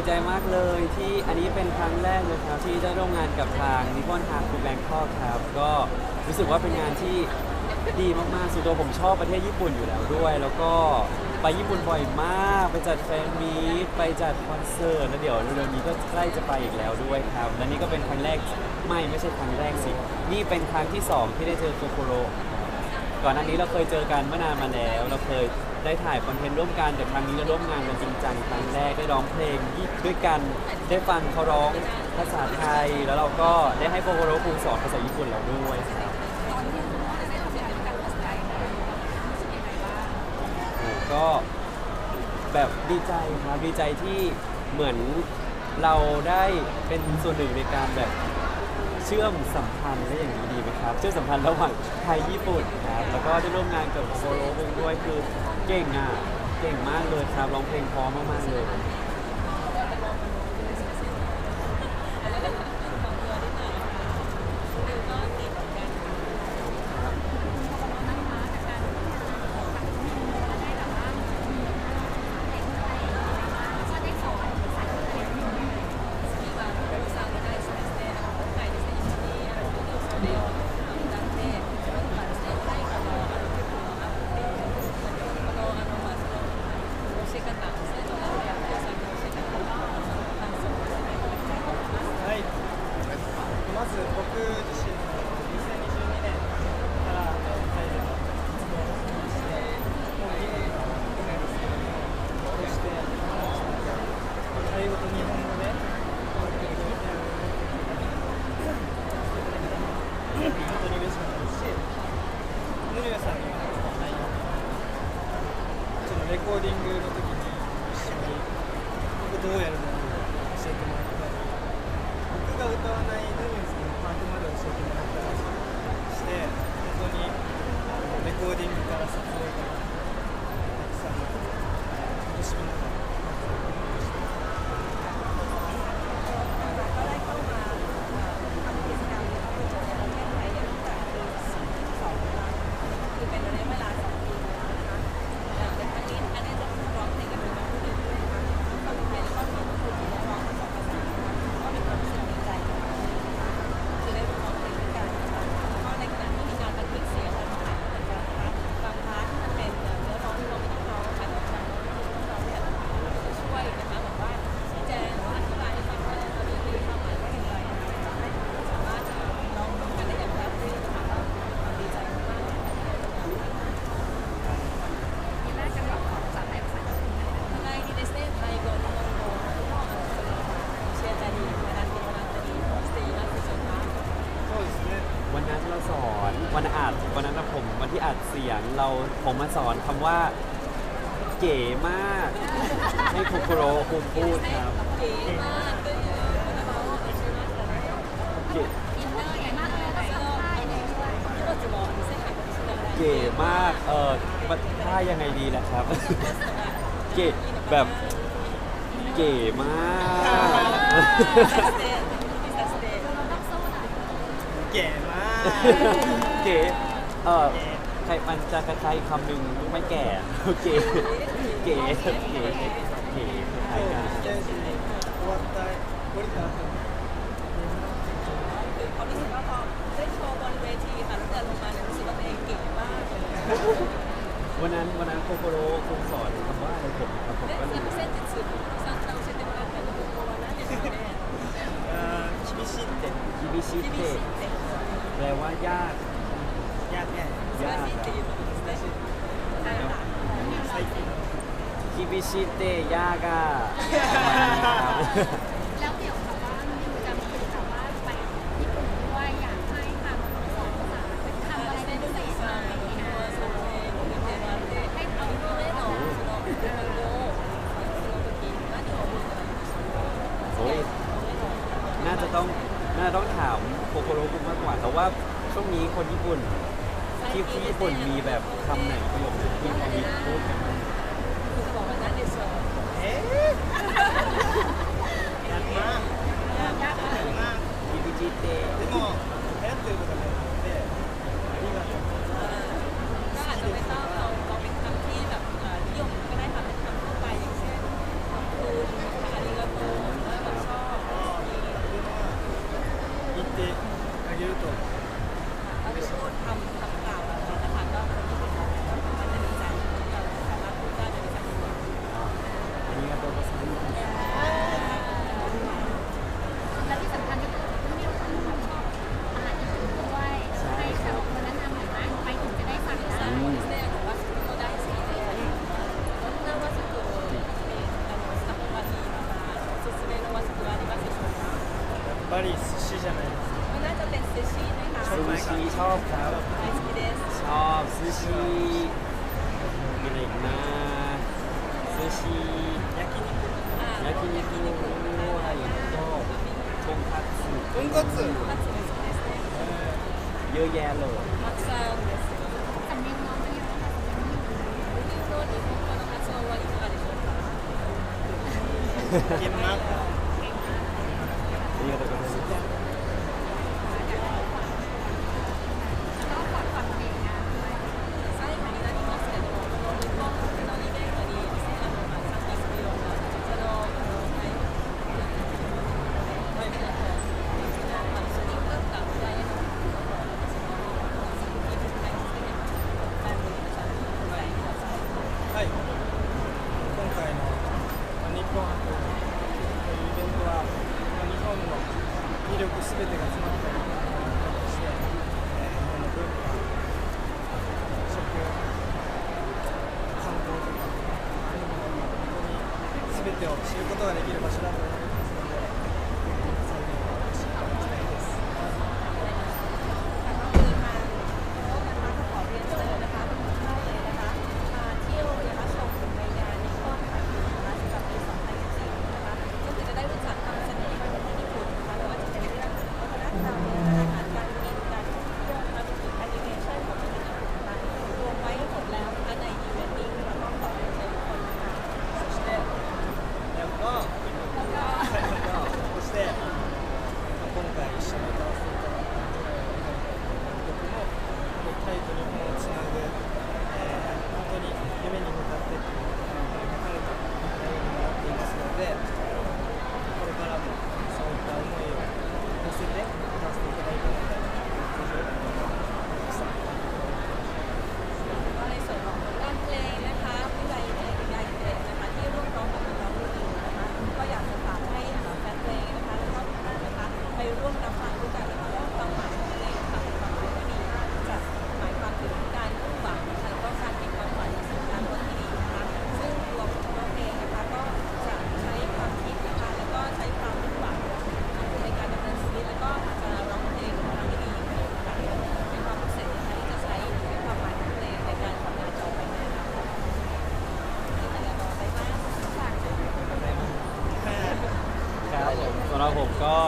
ดีใจมากเลยที่อันนี้เป็นครั้งแรกเลยครับที่ได้ร่วมงานกับทางนิพนธ์ทางคูแบงคอกครับ ก็รู้สึกว่าเป็นงานที่ดีมากๆส่วนตัวผมชอบประเทศญี่ปุ่นอยู่แล้วด้วย แล้วก็ไปญี่ปุ่นบ่อยมาก ไปจัดแฟนมีตไปจัดคอนเสิร์ตแล้วเดี๋ยวเร็วๆนี้ก็ใกล้จะไปอีกแล้วด้วยครับและนี่ก็เป็นครั้งแรกไม่ไม่ใช่ครั้งแรกสินี่เป็นครั้งที่สองที่ได้เจอโคโคโร ก่อนหน้านี้เราเคยเจอกันเมื่อนานมาแล้ว เราเคยได้ถ่ายคอนเทนต์ร่วมกันแต่ครั้งนี้เราร่วมงานกันจริงจังครั้งแรกได้ร้องเพลงด้วยกันได้ฟังเขาร้องภาษาไทย แล้วเราก็ได้ให้โปโกโรคุงสอนภาษาญี่ปุ่นเราด้วยครับก็แบบดีใจครับดีใจที่เหมือนเราได้เป็นส่วนหนึ่งในการแบบ เชื่อมสัมพันธ์และอย่างนี้ดีไหมครับ เชื่อมสัมพันธ์ระหว่างไทยญี่ปุ่นครับแล้วก็ได้ร่วมงานกับโซโลวงด้วยคือเก่งอะเก่งมากเลยครับร้องเพลงเพร้อมมากๆเลย レコーディングの時に一緒に僕どうやるのか教えてもらったり僕が歌わないヌニュースのパートまで教えてもらったりして本当にレコーディングから撮影から สอนวันอัดวันนั้นนะผมวันที่อัดเสียงเราผมมาสอนคำว่า เก๋มาก ให้คุโคโรคุพูดครับเก๋มากเลยเก๋ออมากเท่าออมาท่ายังไงดีล่ะครับ เก๋แบบเก๋มากเศษพิาก๋ เก๋เออใครมันจะกระจายคำหนึ่งไม่แก่โอเเก๋เก๋เก๋เก๋ไทยนะความรู้สึกว่าพอได้โชว์บนเวทีค่ะแล้วเดินลงมาเนี่ยรู้สึกว่าตัเก่งมากวันนั้นวันนั้นโคโคโรคุณสอนคำว่าอะไรผมครับผมก็ไรู้เส้นจิตสื่อสร้างเราเช่นเดียวกันแต่เราโกวันนั้นเนี่ยคิบิชิเตะคิบิชิเตะ แปลว่ายากยากเนี่ยากคิบิชิเตยากอะแล้วเดี๋ยวแบบว่ามิวจะมีแบบว่าไปญี่ปุ่นด้วยอยากให้ทางสองสามเป็นทำอะไรเป็นพิเศษไหมให้เอาด้วยหรอน่าจะต้อง น่าจะต้องถามโคโกโรคุณมากกว่าแต่ว่าช่วงนี้คนญี่ปุ่นที่ที่ญี่ปุ่นมีแบบคำไหนประโยคไหนที่เขาฮิตพูดกันบ้าง คุณบอกว่า何でしょうえー、やるなや り寿司じゃないですか มันน่าจะเป็นซูชิไหมคะ ซูชิชอบครับ ไอสกิเดส ชอบซูชิมีอะไรอีกนะซูชิ 焼肉 อ่า 焼き肉ด้วยแล้วก็ทงคัตสึ とんかつ คัตสึですね เยอะแยะเลย マクさんです สำเนียงน้องเป็นยังไงคะ ウニの日本語の発音はいかがでしょうか研磨 あり 全てが詰まってっ ก็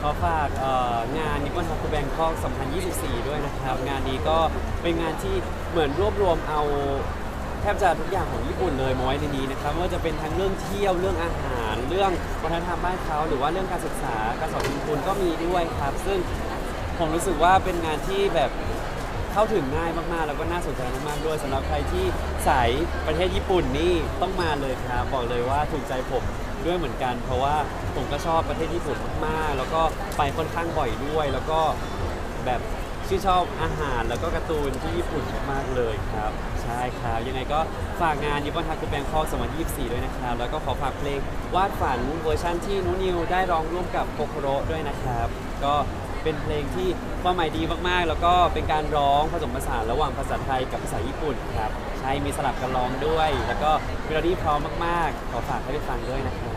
ขอฝากเอ่องานนิ p ป o นฮั k แบงคอก2024 ด้วยนะครับ งานนี้ก็เป็นงานที่เหมือนรวบรวมเอาแทบจะทุกอย่างของญี่ปุ่นเลยมาไว้ในนี้นะครับไม่ว่าจะเป็นทั้งเรื่องเที่ยวเรื่องอาหาร เรื่องวัฒนธรรมบ้านเขาหรือว่าเรื่องการศึกษาการสอนคุณคุณก็มีด้วยครับ ซึ่งผมรู้สึกว่าเป็นงานที่แบบเข้าถึงง่ายมากๆ แล้วก็น่าสนใจมากๆด้วยสำหรับใครที่สายประเทศญี่ปุ่นนี่ต้องมาเลยครับบอกเลยว่าถูกใจผม ด้วยเหมือนกัน เพราะว่าผมก็ชอบประเทศญี่ปุ่นมากๆ แล้วก็ไปค่อนข้างบ่อยด้วย แล้วก็แบบชื่นชอบอาหารแล้วก็การ์ตูนที่ญี่ปุ่นมากๆเลยครับ ใช่ครับยังไงก็ฝากงานยิปปอนทักคือแบงคอก2024 ด้วยนะครับ แล้วก็ขอฝากเพลงวาดฝันเวอร์ชั่นที่นุนิวได้ร้องร่วมกับโคโคโรด้วยนะครับ ก็ เป็นเพลงที่ความหมายดีมากๆ แล้วก็เป็นการร้องผสมผสานระหว่างภาษาไทยกับภาษาญี่ปุ่นครับ ใช่ มีสลับกันร้องด้วย แล้วก็เมโลดี้พร้อมมากๆ ขอฝากให้ไปฟังด้วยนะครับ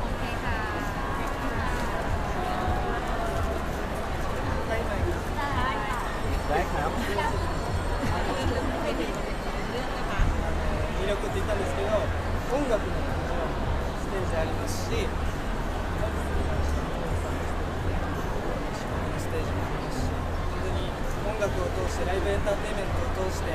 โอเคค่ะ ได้ค่ะ ได้ครับ เรื่องไม่ดีเรื่องนะคะ 魅力って言ったんですけど音楽ももちろんステージありますし してライブエンターテインメントを通して